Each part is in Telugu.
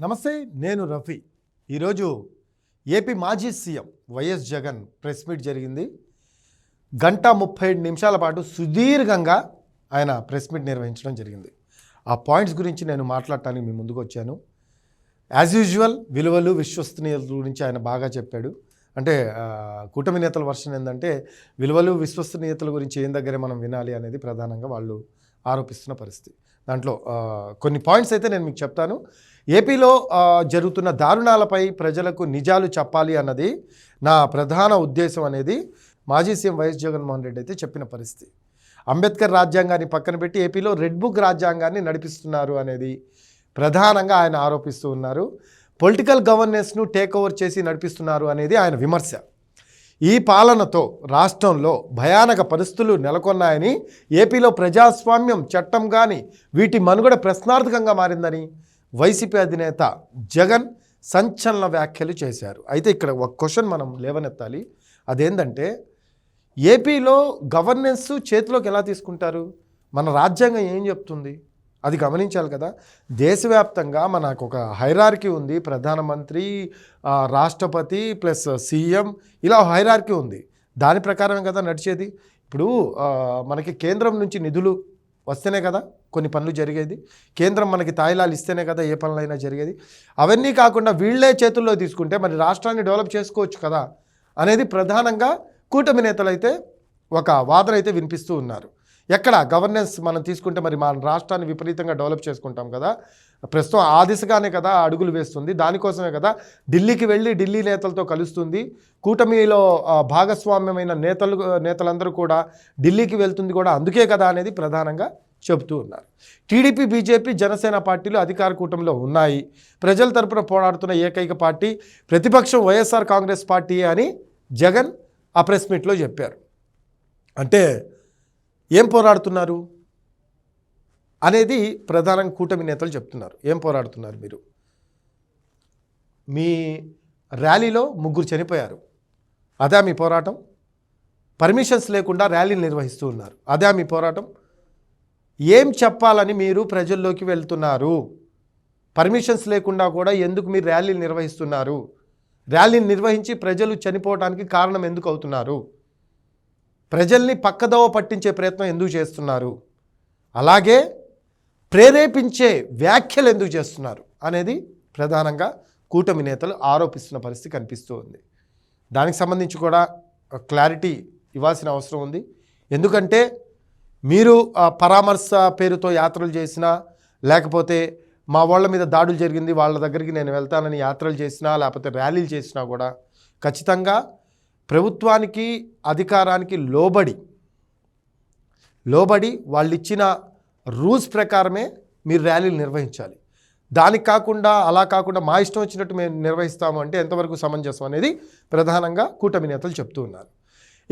నమస్తే నేను రఫీ. ఈరోజు ఏపీ మాజీ CM YS Jagan press meet జరిగింది. గంట ముప్పై ఏడు నిమిషాల పాటు సుదీర్ఘంగా ఆయన ప్రెస్ మీట్ నిర్వహించడం జరిగింది. ఆ పాయింట్స్ గురించి నేను మాట్లాడటానికి మీ ముందుకు వచ్చాను. యాజ్ యూజువల్ విలువలు విశ్వసనీయత గురించి ఆయన బాగా చెప్పాడు. అంటే కూటమి నేతల వర్షన్ ఏంటంటే విలువలు విశ్వసనీయతల గురించి ఏం దగ్గరే మనం వినాలి అనేది ప్రధానంగా వాళ్ళు ఆరోపిస్తున్న పరిస్థితి. దాంట్లో కొన్ని పాయింట్స్ అయితే నేను మీకు చెప్తాను. ఏపీలో జరుగుతున్న దారుణాలపై ప్రజలకు నిజాలు చెప్పాలి అన్నది నా ప్రధాన ఉద్దేశం అనేది మాజీ సీఎం వైఎస్ జగన్మోహన్ రెడ్డి అయితే చెప్పిన పరిస్థితి. అంబేద్కర్ రాజ్యాంగాన్ని పక్కన పెట్టి ఏపీలో రెడ్ బుక్ రాజ్యాంగాన్ని నడిపిస్తున్నారు అనేది ప్రధానంగా ఆయన ఆరోపిస్తూ ఉన్నారు. పొలిటికల్ గవర్నెన్స్ను టేక్ ఓవర్ చేసి నడిపిస్తున్నారు అనేది ఆయన విమర్శ. ఈ పాలనతో రాష్ట్రంలో భయానక పరిస్థితులు నెలకొన్నాయని ఏపీలో ప్రజాస్వామ్యం చట్టం కానీ వీటి మనుగడ ప్రశ్నార్థకంగా మారిందని వైసీపీ అధినేత జగన్ సంచలన వ్యాఖ్యలు చేశారు. అయితే ఇక్కడ ఒక క్వశ్చన్ మనం లేవనెత్తాలి. అదేంటంటే ఏపీలో గవర్నెన్స్ చేతిలోకి ఎలా తీసుకుంటారు? మన రాజ్యాంగం ఏం చెప్తుంది? అది గమనించాలి కదా. దేశవ్యాప్తంగా మనకు ఒక హైరార్కీ ఉంది. ప్రధానమంత్రి రాష్ట్రపతి ప్లస్ సీఎం ఇలా హైరార్కీ ఉంది. దాని ప్రకారమే కదా నడిచేది. ఇప్పుడు మనకి కేంద్రం నుంచి నిధులు వస్తేనే కదా. కొన్ని పనులు జరిగేది. కేంద్రం మనకి తాయిలాలు ఇస్తేనే కదా ఏ పనులైనా జరిగేది. అవన్నీ కాకుండా వీళ్ళే చేతుల్లో తీసుకుంటే మరి రాష్ట్రాన్ని డెవలప్ చేసుకోవచ్చు కదా అనేది ప్రధానంగా కూటమి నేతలు అయితే ఒక వాదన అయితే వినిపిస్తూ ఉన్నారు. ఎక్కడ గవర్నెన్స్ మనం తీసుకుంటే మరి మన రాష్ట్రాన్ని విపరీతంగా డెవలప్ చేసుకుంటాం కదా. ప్రస్తుతం ఆ దిశగానే కదా అడుగులు వేస్తుంది. దానికోసమే కదా ఢిల్లీకి వెళ్ళి ఢిల్లీ నేతలతో కలుస్తుంది. కూటమిలో భాగస్వామ్యమైన నేతలు నేతలందరూ కూడా ఢిల్లీకి వెళ్తుంది కూడా అందుకే కదా అనేది ప్రధానంగా చెబుతూ ఉన్నారు. టీడీపీ బీజేపీ జనసేన పార్టీలు అధికార కూటమిలో ఉన్నాయి. ప్రజల తరపున పోరాడుతున్న ఏకైక పార్టీ ప్రతిపక్షం వైఎస్ఆర్ కాంగ్రెస్ పార్టీ అని జగన్ ఆ ప్రెస్ మీట్లో చెప్పారు. అంటే ఏం పోరాడుతున్నారు? అనేది ప్రధాన కూటమి నేతలు చెప్తున్నారు. ఏం పోరాడుతున్నారు మీరు? మీ ర్యాలీలో ముగ్గురు చనిపోయారు. అదే మీ పోరాటం? పర్మిషన్స్ లేకుండా ర్యాలీలు నిర్వహిస్తూ ఉన్నారు. అదే మీ పోరాటం? ఏం చెప్పాలని మీరు ప్రజల్లోకి వెళ్తున్నారు? పర్మిషన్స్ లేకుండా కూడా ఎందుకు మీరు ర్యాలీలు నిర్వహిస్తున్నారు? ర్యాలీని నిర్వహించి ప్రజలు చనిపోవడానికి కారణం ఎందుకు అవుతున్నారు? ప్రజల్ని పక్కదోవ పట్టించే ప్రయత్నం ఎందుకు చేస్తున్నారు? అలాగే ప్రేరేపించే వ్యాఖ్యలు ఎందుకు చేస్తున్నారు? అనేది ప్రధానంగా కూటమి నేతలు ఆరోపిస్తున్న పరిస్థితి కనిపిస్తూ ఉంది. దానికి సంబంధించి కూడా క్లారిటీ ఇవ్వాల్సిన అవసరం ఉంది. ఎందుకంటే మీరు పరామర్శ పేరుతో యాత్రలు చేసినా లేకపోతే మా వాళ్ళ మీద దాడులు జరిగింది వాళ్ళ దగ్గరికి నేను వెళ్తానని యాత్రలు చేసినా లేకపోతే ర్యాలీలు చేసినా కూడా ఖచ్చితంగా ప్రభుత్వానికి అధికారానికి లోబడి లోబడి వాళ్ళు ఇచ్చిన రూల్స్ ప్రకారమే మీరు ర్యాలీలు నిర్వహించాలి. దానికి కాకుండా అలా కాకుండా మా ఇష్టం వచ్చినట్టు మేము నిర్వహిస్తాము అంటే ఎంతవరకు సమంజసం అనేది ప్రధానంగా కూటమి నేతలు చెప్తూ ఉన్నారు.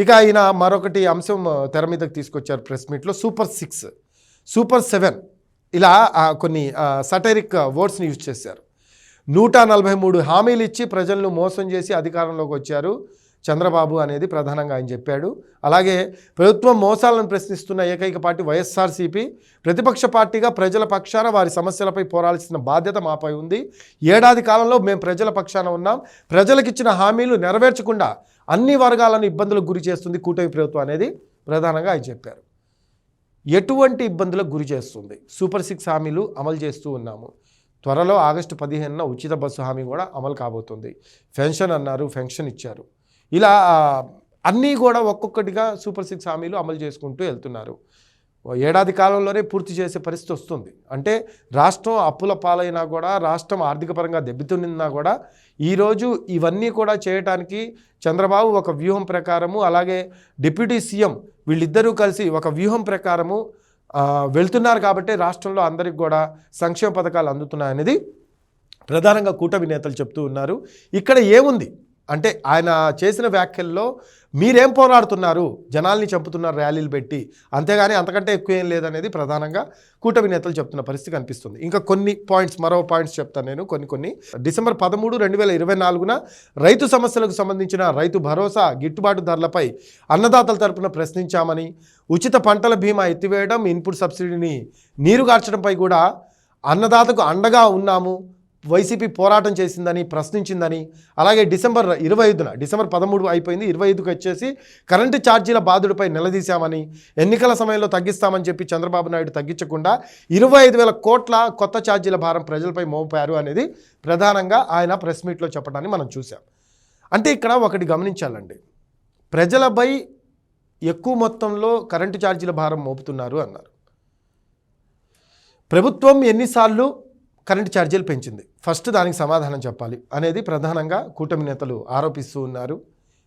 ఇక ఆయన మరొకటి అంశం తెర మీదకి తీసుకొచ్చారు ప్రెస్ మీట్లో. సూపర్ సిక్స్ సూపర్ సెవెన్ ఇలా కొన్ని సటైరిక్ వర్డ్స్ని యూజ్ చేశారు. నూట నలభై మూడు హామీలు ఇచ్చి ప్రజలను మోసం చేసి అధికారంలోకి వచ్చారు చంద్రబాబు అనేది ప్రధానంగా ఆయన చెప్పాడు. అలాగే ప్రభుత్వం మోసాలను ప్రశ్నిస్తున్న ఏకైక పార్టీ వైఎస్ఆర్సీపీ. ప్రతిపక్ష పార్టీగా ప్రజల పక్షాన వారి సమస్యలపై పోరాల్సిన బాధ్యత మాపై ఉంది. ఏడాది కాలంలో మేము ప్రజల పక్షాన ఉన్నాం. ప్రజలకు ఇచ్చిన హామీలు నెరవేర్చకుండా అన్ని వర్గాలను ఇబ్బందులకు గురి చేస్తుంది కూటమి ప్రభుత్వం అనేది ప్రధానంగా ఆయన చెప్పారు. ఎటువంటి ఇబ్బందులకు గురి చేస్తుంది? సూపర్ సిక్స్ హామీలు అమలు చేస్తూ ఉన్నాము. త్వరలో ఆగస్టు పదిహేనున ఉచిత బస్సు హామీ కూడా అమలు కాబోతుంది. పెన్షన్ అన్నారు పెన్షన్ ఇచ్చారు. ఇలా అన్నీ కూడా ఒక్కొక్కటిగా సూపర్ సిక్స్ హామీలు అమలు చేసుకుంటూ వెళ్తున్నారు. ఏడాది కాలంలోనే పూర్తి చేసే పరిస్థితి వస్తుంది. అంటే రాష్ట్రం అప్పుల పాలైనా కూడా రాష్ట్రం ఆర్థిక పరంగా దెబ్బతిన్నా కూడా ఈరోజు ఇవన్నీ కూడా చేయటానికి చంద్రబాబు ఒక వ్యూహం ప్రకారము అలాగే డిప్యూటీ సీఎం వీళ్ళిద్దరూ కలిసి ఒక వ్యూహం ప్రకారము వెళ్తున్నారు కాబట్టి రాష్ట్రంలో అందరికి కూడా సంక్షేమ పథకాలు అందుతున్నాయనేది ప్రధానంగా కూటమి నేతలు చెప్తూ ఉన్నారు. ఇక్కడ ఏముంది? అంటే ఆయన చేసిన వ్యాఖ్యల్లో మీరేం పోరాడుతున్నారు? జనాల్ని చంపుతున్నారు ర్యాలీలు పెట్టి అంతేగాని అంతకంటే ఎక్కువ ఏం లేదనేది ప్రధానంగా కూటమి నేతలు చెప్తున్న పరిస్థితి కనిపిస్తుంది. ఇంకా కొన్ని పాయింట్స్ మరో పాయింట్స్ చెప్తాను నేను. కొన్ని కొన్ని. డిసెంబర్ పదమూడు రెండు వేల ఇరవై నాలుగున రైతు సమస్యలకు సంబంధించిన రైతు భరోసా గిట్టుబాటు ధరలపై అన్నదాతల తరపున ప్రశ్నించామని ఉచిత పంటల బీమా ఎత్తివేయడం ఇన్పుట్ సబ్సిడీని నీరుగార్చడంపై కూడా అన్నదాతకు అండగా ఉన్నాము. వైసీపీ పోరాటం చేసిందని ప్రశ్నించిందని అలాగే డిసెంబర్ ఇరవై ఐదున డిసెంబర్ పదమూడు అయిపోయింది ఇరవై ఐదుకి వచ్చేసి కరెంటు ఛార్జీల బాధుడిపై నిలదీశామని ఎన్నికల సమయంలో తగ్గిస్తామని చెప్పి చంద్రబాబు నాయుడు తగ్గించకుండా ఇరవై ఐదు వేల కోట్ల కొత్త ఛార్జీల భారం ప్రజలపై మోపారు అనేది ప్రధానంగా ఆయన ప్రెస్ మీట్లో చెప్పడాన్ని మనం చూసాం అంటే ఇక్కడ ఒకటి గమనించాలండి. ప్రజలపై ఎక్కువ మొత్తంలో కరెంటు ఛార్జీల భారం మోపుతున్నారు అన్నారు. ప్రభుత్వం ఎన్నిసార్లు కరెంటు ఛార్జీలు పెంచింది. ఫస్ట్ దానికి సమాధానం చెప్పాలి. అనేది ప్రధానంగా కూటమి నేతలు ఆరోపిస్తూ ఉన్నారు.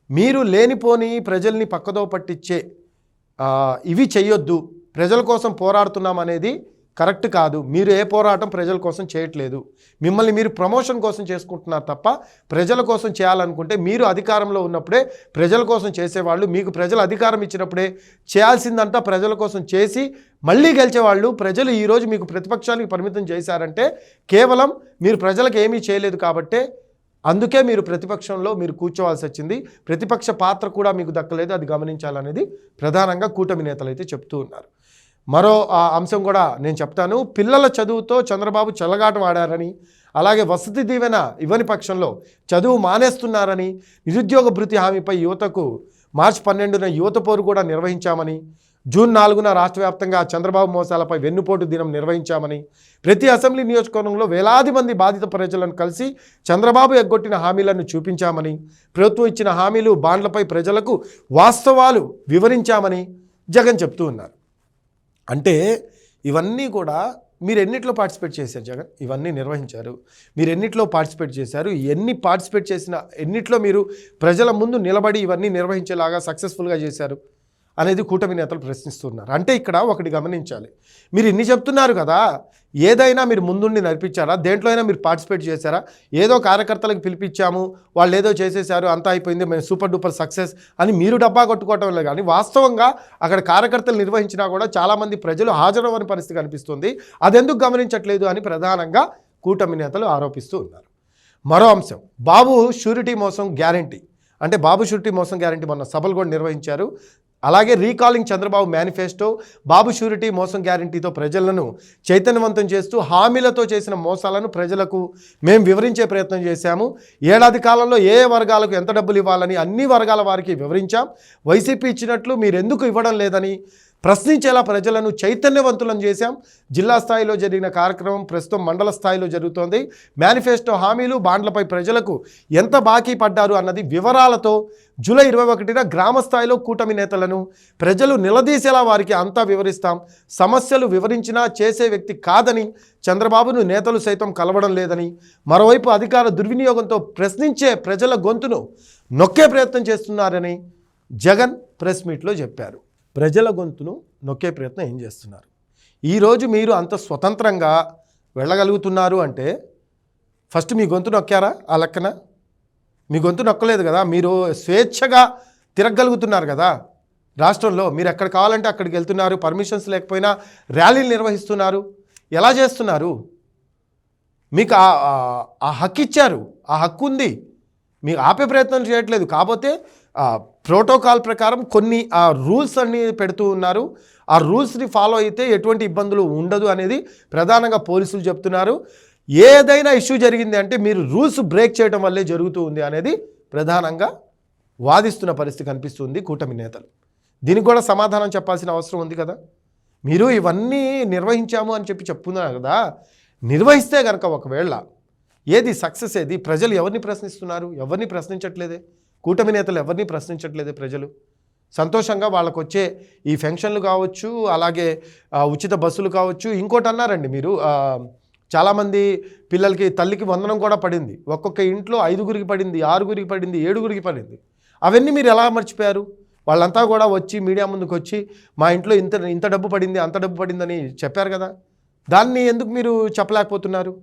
మీరు లేనిపోని ప్రజల్ని పక్కదో పట్టించే ఇవి చేయొద్దు ప్రజల కోసం పోరాడుతున్నాం అనేది కరెక్ట్ కాదు. మీరు ఏ పోరాటం ప్రజల కోసం చేయట్లేదు. మిమ్మల్ని మీరు ప్రమోషన్ కోసం చేసుకుంటున్నారు తప్ప ప్రజల కోసం చేయాలనుకుంటే మీరు అధికారంలో ఉన్నప్పుడే ప్రజల కోసం చేసేవాళ్ళు మీకు ప్రజలు అధికారం ఇచ్చినప్పుడే చేయాల్సిందంతా ప్రజల కోసం చేసి మళ్ళీ గెలిచేవాళ్ళు ప్రజలు ఈరోజు మీకు ప్రతిపక్షానికి పరిమితం చేశారంటే కేవలం మీరు ప్రజలకు ఏమీ చేయలేదు కాబట్టే అందుకే మీరు ప్రతిపక్షంలో మీరు కూర్చోవాల్సి వచ్చింది. ప్రతిపక్ష పాత్ర కూడా మీకు దక్కలేదు. అది గమనించాలనేది ప్రధానంగా కూటమి నేతలు అయితే చెప్తూ ఉన్నారు. మరో ఆ, అంశం కూడా నేను చెప్తాను. పిల్లల చదువుతో చంద్రబాబు చెలగాటం ఆడారని అలాగే వసతి దీవెన ఇవ్వని పక్షంలో చదువు మానేస్తున్నారని నిరుద్యోగ భృతి హామీపై యువతకు మార్చి పన్నెండున యువత పోరు కూడా నిర్వహించామని జూన్ నాలుగున రాష్ట్ర వ్యాప్తంగా చంద్రబాబు మోసాలపై వెన్నుపోటు దినం నిర్వహించామని ప్రతి అసెంబ్లీ నియోజకవర్గంలో వేలాది మంది బాధిత ప్రజలను కలిసి చంద్రబాబు ఎగ్గొట్టిన హామీలను చూపించామని ప్రభుత్వం ఇచ్చిన హామీలు బాండ్లపై ప్రజలకు వాస్తవాలు వివరించామని జగన్ చెప్తూ ఉన్నారు. అంటే ఇవన్నీ కూడా మీరు ఎన్నిట్లో పార్టిసిపేట్ చేశారు జగన్? ఇవన్నీ నిర్వహించారు. మీరు ఎన్నిట్లో పార్టిసిపేట్ చేశారు? ఎన్ని పార్టిసిపేట్ చేసిన ఎన్నిట్లో మీరు ప్రజల ముందు నిలబడి ఇవన్నీ నిర్వహించేలాగా సక్సెస్ఫుల్గా చేశారు? అనేది కూటమి నేతలు ప్రశ్నిస్తున్నారు. అంటే ఇక్కడ ఒకటి గమనించాలి. మీరు ఇన్ని చెప్తున్నారు కదా ఏదైనా మీరు ముందుండి నడిపించారా? దేంట్లో అయినా మీరు పార్టిసిపేట్ చేశారా? ఏదో కార్యకర్తలకు పిలిపించాము వాళ్ళు ఏదో చేసేసారు అంతా అయిపోయింది మేము సూపర్ డూపర్ సక్సెస్ అని మీరు డబ్బా కొట్టుకోవటం లేదు. కానీ వాస్తవంగా అక్కడ కార్యకర్తలు నిర్వహించినా కూడా చాలామంది ప్రజలు హాజరవ్వని పరిస్థితి కనిపిస్తుంది. అదెందుకు గమనించట్లేదు అని ప్రధానంగా కూటమి నేతలు ఆరోపిస్తూ ఉన్నారు. మరో అంశం బాబు షూరిటీ మోసం గ్యారంటీ. అంటే బాబు షూరిటీ మోసం గ్యారంటీ మొన్న సభలు కూడా నిర్వహించారు. అలాగే recalling Chandrababu manifesto Babu surety మోసం గ్యారంటీతో ప్రజలను చైతన్యవంతం చేస్తూ హామీలతో చేసిన మోసాలను ప్రజలకు మేము వివరించే ప్రయత్నం చేశాము. ఏడాది కాలంలో ఏ వర్గాలకు ఎంత డబ్బులు ఇవ్వాలని అన్ని వర్గాల వారికి వివరించాం. వైసీపీ ఇచ్చినట్లు మీరెందుకు ఇవ్వడం లేదని ప్రశ్నించేలా ప్రజలను చైతన్యవంతులను చేశాం. జిల్లా స్థాయిలో జరిగిన కార్యక్రమం ప్రస్తుతం మండల స్థాయిలో జరుగుతోంది. మేనిఫెస్టో హామీలు బాండ్లపై ప్రజలకు ఎంత బాకీ పడ్డారు అన్నది వివరాలతో జూలై ఇరవై ఒకటిన గ్రామ స్థాయిలో కూటమి నేతలను ప్రజలు నిలదీసేలా వారికి అంతా వివరిస్తాం. సమస్యలు వివరించినా చేసే వ్యక్తి కాదని చంద్రబాబును నేతలు సైతం కలవడం లేదని మరోవైపు అధికార దుర్వినియోగంతో ప్రశ్నించే ప్రజల గొంతును నొక్కే ప్రయత్నం చేస్తున్నారని జగన్ ప్రెస్ మీట్లో చెప్పారు. ప్రజల గొంతును నొక్కే ప్రయత్నం ఏం చేస్తున్నారు? ఈరోజు మీరు అంత స్వతంత్రంగా వెళ్ళగలుగుతున్నారు అంటే ఫస్ట్ మీ గొంతు నొక్కారా ఆ లెక్కన? మీ గొంతు నొక్కలేదు కదా మీరు స్వేచ్ఛగా తిరగలుగుతున్నారు కదా. రాష్ట్రంలో మీరు ఎక్కడ కావాలంటే అక్కడికి వెళ్తున్నారు పర్మిషన్స్ లేకపోయినా ర్యాలీలు నిర్వహిస్తున్నారు. ఎలా చేస్తున్నారు? మీకు ఆ హక్కు ఇచ్చారు ఆ హక్కు ఉంది. మీకు ఆపే ప్రయత్నం చేయట్లేదు కాకపోతే ప్రోటోకాల్ ప్రకారం కొన్ని ఆ రూల్స్ అన్ని పెడుతూ ఉన్నారు. ఆ రూల్స్ని ఫాలో అయితే ఎటువంటి ఇబ్బందులు ఉండదు అనేది ప్రధానంగా పోలీసులు చెప్తున్నారు. ఏదైనా ఇష్యూ జరిగింది అంటే మీరు రూల్స్ బ్రేక్ చేయడం వల్లే జరుగుతూ ఉంది అనేది ప్రధానంగా వాదిస్తున్న పరిస్థితి కనిపిస్తుంది కూటమి నేతలు. దీనికి కూడా సమాధానం చెప్పాల్సిన అవసరం ఉంది కదా? మీరు ఇవన్నీ నిర్వహించాము అని చెప్పి చెప్తున్నారు కదా? నిర్వహిస్తే కనుక ఒకవేళ ఏది సక్సెస్ ఏది? ప్రజలు ఎవరిని ప్రశ్నిస్తున్నారు? ఎవరిని ప్రశ్నించట్లేదే? కూటమి నేతలు ఎవరిని ప్రశ్నించట్లేదు ప్రజలు? సంతోషంగా వాళ్ళకు వచ్చే ఈ ఫెన్షన్లు కావచ్చు అలాగే ఉచిత బస్సులు కావచ్చు ఇంకోటి అన్నారండి మీరు చాలామంది పిల్లలకి తల్లికి వందనం కూడా పడింది. ఒక్కొక్క ఇంట్లో ఐదుగురికి పడింది ఆరుగురికి పడింది ఏడుగురికి పడింది. అవన్నీ మీరు ఎలా మర్చిపోయారు? వాళ్ళంతా కూడా వచ్చి మీడియా ముందుకు వచ్చి మా ఇంట్లో ఇంత ఇంత డబ్బు పడింది అంత డబ్బు పడిందని చెప్పారు కదా? దాన్ని ఎందుకు మీరు చెప్పలేకపోతున్నారు?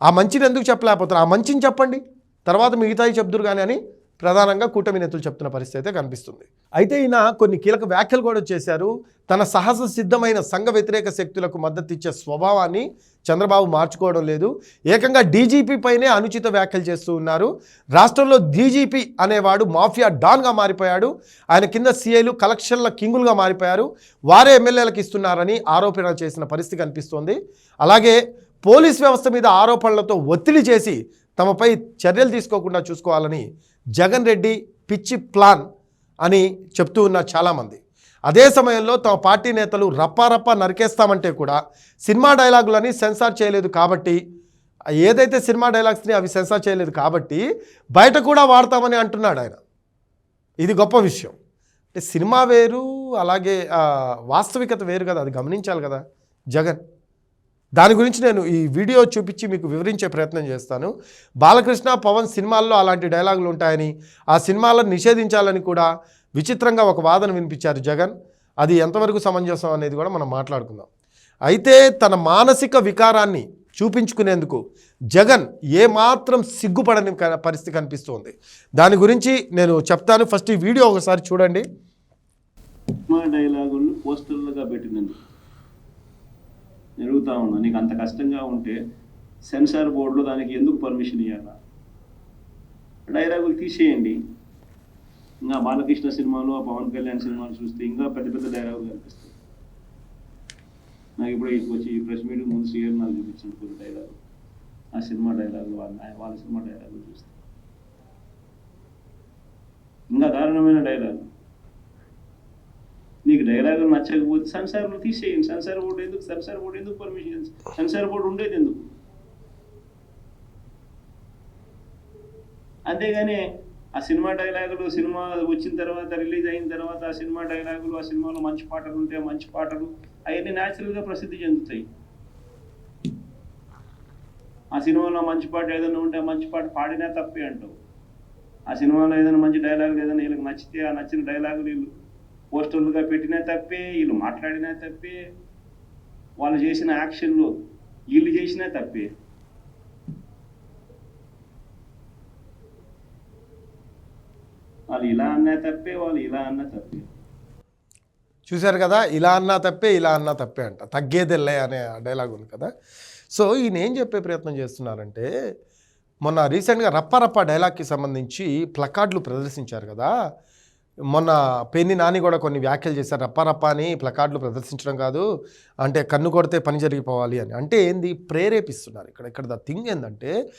ఆ మంచిని ఎందుకు చెప్పలేకపోతున్నారు? ఆ మంచిని చెప్పండి. తర్వాత మిగతాయి చెప్దురు కానీ అని ప్రధానంగా కూటమి నేతలు చెప్తున్న పరిస్థితి అయితే కనిపిస్తుంది. అయితే ఈయన కొన్ని కీలక వ్యాఖ్యలు కూడా చేశారు. తన సహజ సిద్ధమైన సంఘ వ్యతిరేక శక్తులకు మద్దతు ఇచ్చే స్వభావాన్ని చంద్రబాబు మార్చుకోవడం లేదు. ఏకంగా డీజీపీ పైనే అనుచిత వ్యాఖ్యలు చేస్తూ ఉన్నారు. రాష్ట్రంలో డీజీపీ అనేవాడు మాఫియా డాన్గా మారిపోయాడు. ఆయన కింద సీఐలు కలెక్షన్ల కింగులుగా మారిపోయారు. వారే ఎమ్మెల్యేలకు ఇస్తున్నారని ఆరోపణ చేసిన పరిస్థితి కనిపిస్తోంది. అలాగే పోలీస్ వ్యవస్థ మీద ఆరోపణలతో ఒత్తిడి చేసి తమపై చర్యలు తీసుకోకుండా చూసుకోవాలని జగన్ రెడ్డి పిచ్చి ప్లాన్ అని చెప్తూ ఉన్నారు చాలామంది. అదే సమయంలో తమ పార్టీ నేతలు రప్పారప్ప నరికేస్తామంటే కూడా సినిమా డైలాగులని సెన్సార్ చేయలేదు కాబట్టి ఏదైతే సినిమా డైలాగ్స్ని అవి సెన్సార్ చేయలేదు కాబట్టి బయట కూడా వాడతామని అంటున్నాడు ఆయన. ఇది గొప్ప విషయం. అంటే సినిమా వేరు అలాగే వాస్తవికత వేరు కదా అది గమనించాలి కదా జగన్. దాని గురించి నేను ఈ వీడియో చూపించి మీకు వివరించే ప్రయత్నం చేస్తాను. బాలకృష్ణ పవన్ సినిమాల్లో అలాంటి డైలాగులు ఉంటాయని ఆ సినిమాలను నిషేధించాలని కూడా విచిత్రంగా ఒక వాదన వినిపించారు జగన్. అది ఎంతవరకు సమంజసం అనేది కూడా మనం మాట్లాడుకుందాం. అయితే తన మానసిక వికారాన్ని చూపించుకునేందుకు జగన్ ఏమాత్రం సిగ్గుపడని పరిస్థితి కనిపిస్తుంది. దాని గురించి నేను చెప్తాను. ఫస్ట్ ఈ వీడియో ఒకసారి చూడండి. డైలాగులు పోస్టర్లుగా పెట్టినందుకు జరుగుతూ ఉన్నా నీకు అంత కష్టంగా ఉంటే సెన్సార్ బోర్డులో దానికి ఎందుకు పర్మిషన్ ఇవ్వాలా డైలాగులు తీసేయండి. ఇంకా బాలకృష్ణ సినిమాలు ఆ పవన్ కళ్యాణ్ సినిమాలు చూస్తే ఇంకా పెద్ద పెద్ద డైలాగులు కనిపిస్తాయి. నాకు ఇప్పుడు ఇక్కడికి వచ్చి ప్రెస్ మీటింగ్ ముందు సీఎం నాకు చూపించిన కొన్ని డైలాగు ఆ సినిమా డైలాగులు వాళ్ళ వాళ్ళ సినిమా డైలాగులు చూస్తే. ఇంకా దారుణమైన డైలాగు నీకు డైలాగ్ నచ్చకపోతే సెన్సార్ తీసేయండి. సెన్సార్ బోర్డు ఎందుకు? సెన్సార్ బోర్డు ఎందుకు పర్మిషన్ సెన్సార్ బోర్డు ఉండేది ఎందుకు? అంతేగాని ఆ సినిమా డైలాగులు సినిమా వచ్చిన తర్వాత రిలీజ్ అయిన తర్వాత ఆ సినిమా డైలాగులు ఆ సినిమాలో మంచి పాటలు ఉంటే ఆ మంచి పాటలు అవన్నీ న్యాచురల్గా ప్రసిద్ధి చెందుతాయి. ఆ సినిమాలో మంచి పాట ఏదైనా ఉంటే ఆ మంచి పాట పాడినా తప్పే అంటావు. ఆ సినిమాలో ఏదైనా మంచి డైలాగులు ఏదైనా వీళ్ళకి నచ్చితే ఆ నచ్చిన డైలాగులు వీళ్ళు పోస్టర్లుగా పెట్టినా తప్పే వీళ్ళు మాట్లాడినా తప్పే వాళ్ళు చేసిన యాక్షన్లు వీళ్ళు చేసినా తప్పే. వాళ్ళు ఇలా అన్నా తప్పే వాళ్ళు ఇలా అన్నా తప్పే. చూశారు కదా ఇలా అన్నా తప్పే ఇలా అన్నా తప్పే అంట. తగ్గేదెల్లే అనే డైలాగ్ ఉంది కదా. సో ఈయన ఏం చెప్పే ప్రయత్నం చేస్తున్నారంటే మొన్న రీసెంట్గా రప్ప రప్ప డైలాగ్కి సంబంధించి ప్లకార్డులు ప్రదర్శించారు కదా. మొన్న పెన్ని నాని కూడా కొన్ని వ్యాఖ్యలు చేశారు. రప్ప రప్ప అని ప్లకార్డులు ప్రదర్శించడం కాదు అంటే కన్ను కొడితే పని జరిగిపోవాలి అని. అంటే ఏంది? ప్రేరేపిస్తున్నారు ఇక్కడ. ఇక్కడ ద థింగ్ ఏంటంటే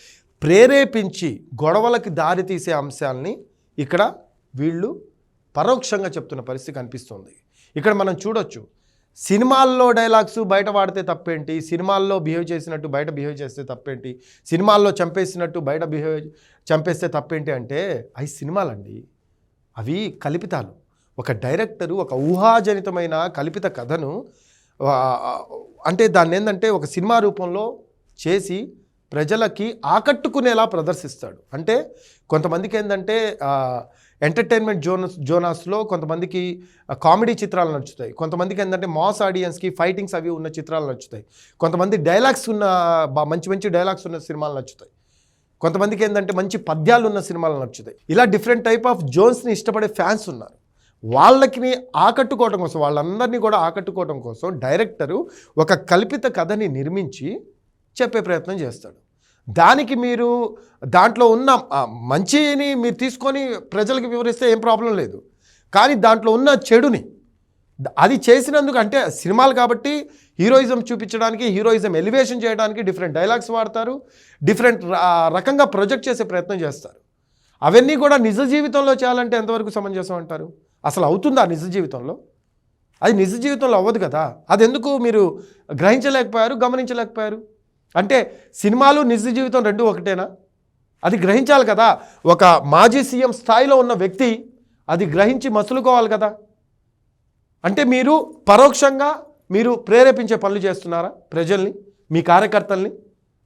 ప్రేరేపించి గొడవలకి దారి తీసే అంశాలని ఇక్కడ వీళ్ళు పరోక్షంగా చెప్తున్న పరిస్థితి కనిపిస్తుంది. ఇక్కడ మనం చూడొచ్చు సినిమాల్లో డైలాగ్స్ బయట వాడితే తప్పేంటి? సినిమాల్లో బిహేవ్ చేసినట్టు బయట బిహేవ్ చేస్తే తప్పేంటి? సినిమాల్లో చంపేసినట్టు బయట బిహేవ్ చంపేస్తే తప్పేంటి అంటే అవి సినిమాలండి. అవి కల్పితాలు. ఒక డైరెక్టరు ఒక ఊహాజనితమైన కల్పిత కథను అంటే దాన్ని ఏంటంటే ఒక సినిమా రూపంలో చేసి ప్రజలకి ఆకట్టుకునేలా ప్రదర్శిస్తాడు. అంటే కొంతమందికి ఏంటంటే ఎంటర్టైన్మెంట్ జోనస్ జోనాస్లో కొంతమందికి కామెడీ చిత్రాలు నచ్చుతాయి. కొంతమందికి ఏంటంటే మాస్ ఆడియన్స్కి ఫైటింగ్స్ అవి ఉన్న చిత్రాలు నచ్చుతాయి. కొంతమంది డైలాగ్స్ ఉన్న బా- మంచి మంచి డైలాగ్స్ ఉన్న సినిమాలు నచ్చుతాయి. కొంతమందికి ఏంటంటే మంచి పద్యాలు ఉన్న సినిమాలు నచ్చుతాయి. ఇలా డిఫరెంట్ టైప్ ఆఫ్ జోన్స్ని ఇష్టపడే ఫ్యాన్స్ ఉన్నారు. వాళ్ళకి ఆకట్టుకోవడం కోసం వాళ్ళందరినీ కూడా ఆకట్టుకోవడం కోసం డైరెక్టరు ఒక కల్పిత కథని నిర్మించి చెప్పే ప్రయత్నం చేస్తాడు. దానికి మీరు దాంట్లో ఉన్న మంచిని మీరు తీసుకొని ప్రజలకు వివరిస్తే ఏం ప్రాబ్లం లేదు. కానీ దాంట్లో ఉన్న చెడుని అది చేసినందుకు అంటే సినిమాలు కాబట్టి హీరోయిజం చూపించడానికి హీరోయిజం ఎలివేషన్ చేయడానికి డిఫరెంట్ డైలాగ్స్ వాడతారు డిఫరెంట్ రకంగా ప్రొజెక్ట్ చేసే ప్రయత్నం చేస్తారు. అవన్నీ కూడా నిజ జీవితంలో చేయాలంటే ఎంతవరకు సమంజసం అంటారు? అసలు అవుతుందా నిజ జీవితంలో? అది నిజ జీవితంలో అవ్వదు కదా. అది ఎందుకు మీరు గ్రహించలేకపోయారు గమనించలేకపోయారు? అంటే సినిమాలు నిజ జీవితం రెండు ఒకటేనా? అది గ్రహించాలి కదా. ఒక మాజీ సీఎం స్థాయిలో ఉన్న వ్యక్తి అది గ్రహించి మసులుకోవాలి కదా. అంటే మీరు పరోక్షంగా మీరు ప్రేరేపించే పనులు చేస్తున్నారా? ప్రజల్ని మీ కార్యకర్తల్ని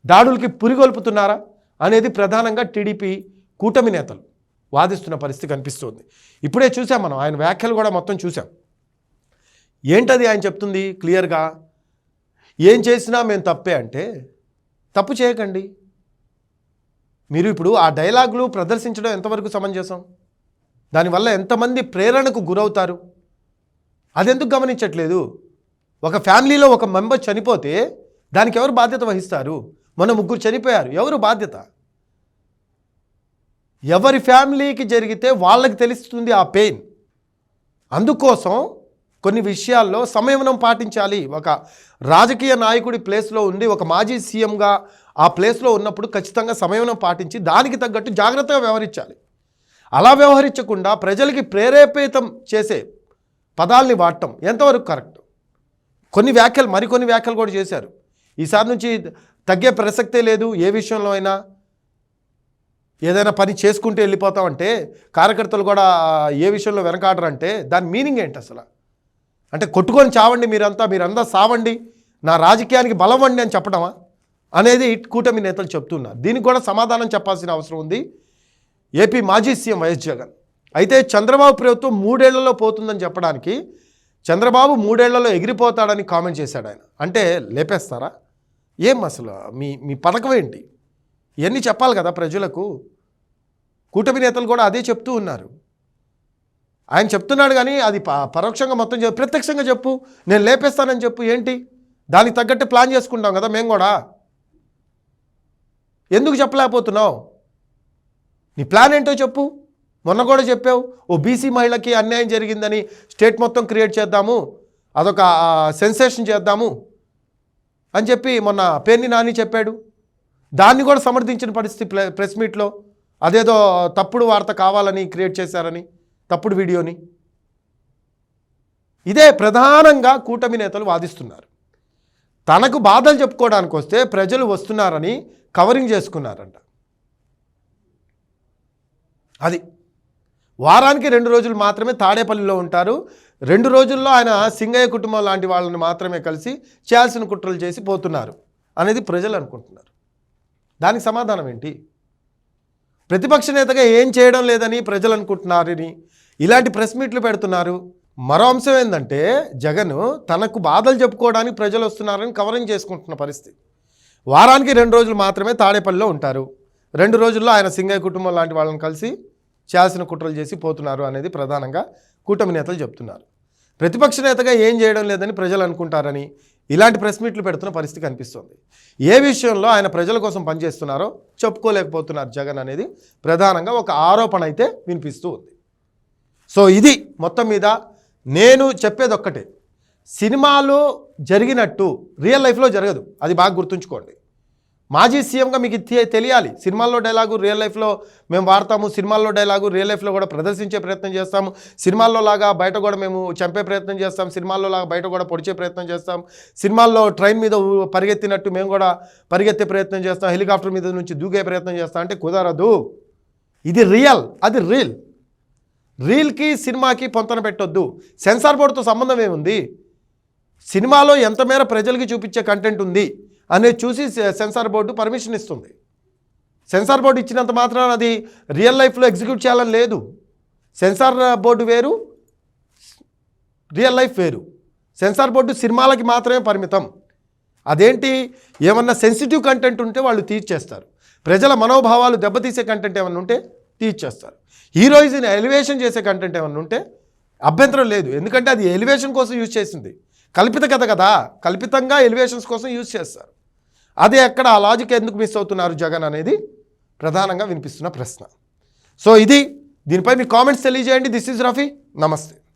దాడులకి పురిగొల్పుతున్నారా? అనేది ప్రధానంగా టీడీపీ కూటమి నేతలు వాదిస్తున్న పరిస్థితి కనిపిస్తుంది. ఇప్పుడే చూసాం మనం ఆయన వ్యాఖ్యలు కూడా మొత్తం చూసాం. ఏంటది ఆయన చెప్తుంది క్లియర్గా? ఏం చేసినా మేము తప్పే అంటే తప్పు చేయకండి. మీరు ఇప్పుడు ఆ డైలాగులు ప్రదర్శించడం ఎంతవరకు సమంజసం? దానివల్ల ఎంతమంది ప్రేరణకు గురవుతారు? అదెందుకు గమనించట్లేదు? ఒక ఫ్యామిలీలో ఒక మెంబర్ చనిపోతే దానికి ఎవరు బాధ్యత వహిస్తారు? మన ముగ్గురు చనిపోయారు. ఎవరు బాధ్యత? ఎవరి ఫ్యామిలీకి జరిగితే వాళ్ళకి తెలుస్తుంది ఆ పెయిన్. అందుకోసం కొన్ని విషయాల్లో సంయమనం పాటించాలి. ఒక రాజకీయ నాయకుడి ప్లేస్లో ఉండి ఒక మాజీ సీఎంగా ఆ ప్లేస్లో ఉన్నప్పుడు ఖచ్చితంగా సంయమనం పాటించి దానికి తగ్గట్టు జాగ్రత్తగా వ్యవహరించాలి. అలా వ్యవహరించకుండా ప్రజలకి ప్రేరేపితం చేసే పదాల్ని వాడటం ఎంతవరకు కరెక్ట్? కొన్ని వ్యాఖ్యలు మరికొన్ని వ్యాఖ్యలు కూడా చేశారు. ఈసారి నుంచి తగ్గే ప్రసక్తే లేదు ఏ విషయంలో అయినా. ఏదైనా పని చేసుకుంటూ వెళ్ళిపోతామంటే కార్యకర్తలు కూడా ఏ విషయంలో వెనకాడరంటే దాని మీనింగ్ ఏంటి అసలు? అంటే కొట్టుకొని చావండి మీరంతా మీరంతా సావండి నా రాజకీయానికి బలవండి అని చెప్పడమా అనేది కూటమి నేతలు చెప్తున్నారు. దీనికి కూడా సమాధానం చెప్పాల్సిన అవసరం ఉంది. ఏపీ మాజీ సీఎం వైఎస్ జగన్. అయితే చంద్రబాబు ప్రభుత్వం మూడేళ్ళలో పోతుందని చెప్పడానికి చంద్రబాబు మూడేళ్ళలో ఎగిరిపోతాడని కామెంట్ చేశాడు ఆయన. అంటే లేపేస్తారా? ఏం అసలు? మీ మీ పథకం ఏంటి? ఇవన్నీ చెప్పాలి కదా ప్రజలకు. కూటమి నేతలు కూడా అదే చెప్తూ ఉన్నారు. ఆయన చెప్తున్నాడు కానీ అది పరోక్షంగా మొత్తం చెప్పు ప్రత్యక్షంగా చెప్పు నేను లేపేస్తానని చెప్పు ఏంటి? దానికి తగ్గట్టు ప్లాన్ చేసుకుంటాం కదా మేము కూడా. ఎందుకు చెప్పలేకపోతున్నావు? నీ ప్లాన్ ఏంటో చెప్పు. మొన్న కూడా చెప్పావు ఓ బీసీ మహిళకి అన్యాయం జరిగిందని స్టేట్ మొత్తం క్రియేట్ చేద్దాము అదొక సెన్సేషన్ చేద్దాము అని చెప్పి మొన్న పేర్ని నాని చెప్పాడు. దాన్ని కూడా సమర్థించిన పరిస్థితి ప్రెస్ మీట్లో. అదేదో తప్పుడు వార్త కావాలని క్రియేట్ చేశారని తప్పుడు వీడియోని. ఇదే ప్రధానంగా కూటమి నేతలు వాదిస్తున్నారు. తనకు బాధలు చెప్పుకోవడానికి వస్తే ప్రజలు వస్తున్నారని కవరింగ్ చేసుకున్నారంట. అది. వారానికి రెండు రోజులు మాత్రమే తాడేపల్లిలో ఉంటారు. రెండు రోజుల్లో ఆయన సింగయ్య కుటుంబం లాంటి వాళ్ళని మాత్రమే కలిసి చేయాల్సిన కుట్రలు చేసి పోతున్నారు అనేది ప్రజలు అనుకుంటున్నారు. దానికి సమాధానం ఏంటి? ప్రతిపక్ష నేతగా ఏం చేయడం లేదని ప్రజలు అనుకుంటున్నారని ఇలాంటి ప్రెస్ మీట్లు పెడుతున్నారు. మరో అంశం ఏంటంటే జగన్ తనకు బాధలు చెప్పుకోవడానికి ప్రజలు వస్తున్నారని కవరింగ్ చేసుకుంటున్న పరిస్థితి. వారానికి రెండు రోజులు మాత్రమే తాడేపల్లిలో ఉంటారు. రెండు రోజుల్లో ఆయన సింగయ్య కుటుంబం లాంటి వాళ్ళని కలిసి చేయాల్సిన కుట్రలు చేసి పోతున్నారు అనేది ప్రధానంగా కూటమి నేతలు చెప్తున్నారు. ప్రతిపక్ష నేతగా ఏం చేయడం లేదని ప్రజలు అనుకుంటారని ఇలాంటి ప్రెస్ మీట్లు పెడుతున్న పరిస్థితి కనిపిస్తుంది. ఏ విషయంలో ఆయన ప్రజల కోసం పనిచేస్తున్నారో చెప్పుకోలేకపోతున్నారు జగన్ అనేది ప్రధానంగా ఒక ఆరోపణ అయితే వినిపిస్తూ ఉంది. సో ఇది మొత్తం మీద నేను చెప్పేది ఒక్కటే సినిమాలో జరిగినట్టు రియల్ లైఫ్లో జరగదు. అది బాగా గుర్తుంచుకోండి. మాజీ సీఎంగా మీకు తెలియాలి. సినిమాల్లో డైలాగు రియల్ లైఫ్లో మేము వాడతాము. సినిమాల్లో డైలాగు రియల్ లైఫ్లో కూడా ప్రదర్శించే ప్రయత్నం చేస్తాము. సినిమాల్లో లాగా బయట కూడా మేము చంపే ప్రయత్నం చేస్తాం సినిమాల్లో లాగా బయట కూడా పొడిచే ప్రయత్నం చేస్తాం సినిమాల్లో ట్రైన్ మీద పరిగెత్తినట్టు మేము కూడా పరిగెత్తే ప్రయత్నం చేస్తాం హెలికాప్టర్ మీద నుంచి దూకే ప్రయత్నం చేస్తాం. అంటే కుదరదు. ఇది రియల్. అది రీల్. రీల్కి సినిమాకి పొంతన పెట్టొద్దు. సెన్సార్ బోర్డుతో సంబంధం ఏముంది? సినిమాలో ఎంత మేర ప్రజలకి చూపించే కంటెంట్ ఉంది? అనేది చూసి సె- సెన్సార్ బోర్డు పర్మిషన్ ఇస్తుంది. సెన్సార్ బోర్డు ఇచ్చినంత మాత్రాన అది రియల్ లైఫ్లో ఎగ్జిక్యూట్ చేయాలని లేదు. సెన్సార్ బోర్డు వేరు రియల్ లైఫ్ వేరు. సెన్సార్ బోర్డు సినిమాలకి మాత్రమే పరిమితం. అదేంటి? ఏమన్నా సెన్సిటివ్ కంటెంట్ ఉంటే వాళ్ళు తీర్చేస్తారు. ప్రజల మనోభావాలు దెబ్బతీసే కంటెంట్ ఏమన్నా ఉంటే తీర్చేస్తారు. హీరోయిజన్ ఎలివేషన్ చేసే కంటెంట్ ఏమన్నా ఉంటే అభ్యంతరం లేదు. ఎందుకంటే అది ఎలివేషన్ కోసం యూజ్ చేసింది. కల్పిత కథ కదా. కల్పితంగా ఎలివేషన్స్ కోసం యూజ్ చేస్తారు. అదే ఎక్కడ ఆ లాజిక్ ఎందుకు మిస్ అవుతున్నారు జగన్ అనేది ప్రధానంగా వినిపిస్తున్న ప్రశ్న. సో ఇది దీనిపై మీ కామెంట్స్ తెలియజేయండి. దిస్ ఈజ్ రఫీ నమస్తే